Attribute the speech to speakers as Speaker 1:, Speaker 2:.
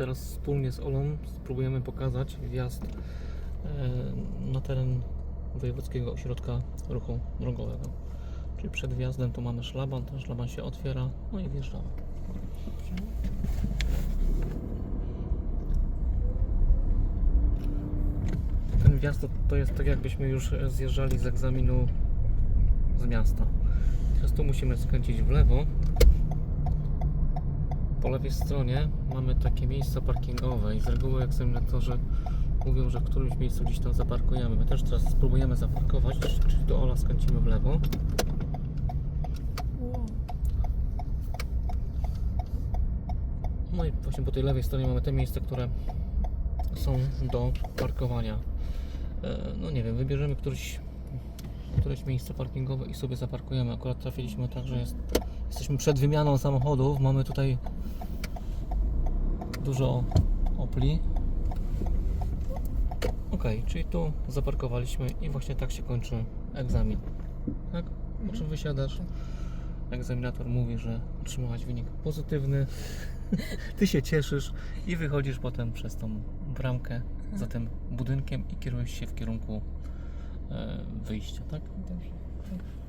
Speaker 1: teraz wspólnie z Olą spróbujemy pokazać wjazd e, na teren Wojewódzkiego Ośrodka Ruchu Drogowego. Czyli przed wjazdem tu mamy szlaban, ten szlaban się otwiera, no i wjeżdżamy. Ten wjazd to, to jest tak jakbyśmy już zjeżdżali z egzaminu z miasta. Teraz tu musimy skręcić w lewo. Po lewej stronie mamy takie miejsca parkingowe i z reguły egzaminatorzy mówią, że w którymś miejscu gdzieś tam zaparkujemy. My też teraz spróbujemy zaparkować, czyli do Ola skręcimy w lewo. No i właśnie po tej lewej stronie mamy te miejsca, które są do parkowania. E, No nie wiem, wybierzemy któryś, któreś miejsce parkingowe i sobie zaparkujemy. Akurat trafiliśmy tak, że jest, jesteśmy przed wymianą samochodów. Mamy tutaj dużo Opli. Ok, czyli tu zaparkowaliśmy i właśnie tak się kończy egzamin. Tak? Po czym wysiadasz. Egzaminator mówi, że otrzymałeś wynik pozytywny. Ty się cieszysz i wychodzisz potem przez tą bramkę za tym budynkiem i kierujesz się w kierunku e, wyjścia, tak?
Speaker 2: Dobrze. tak.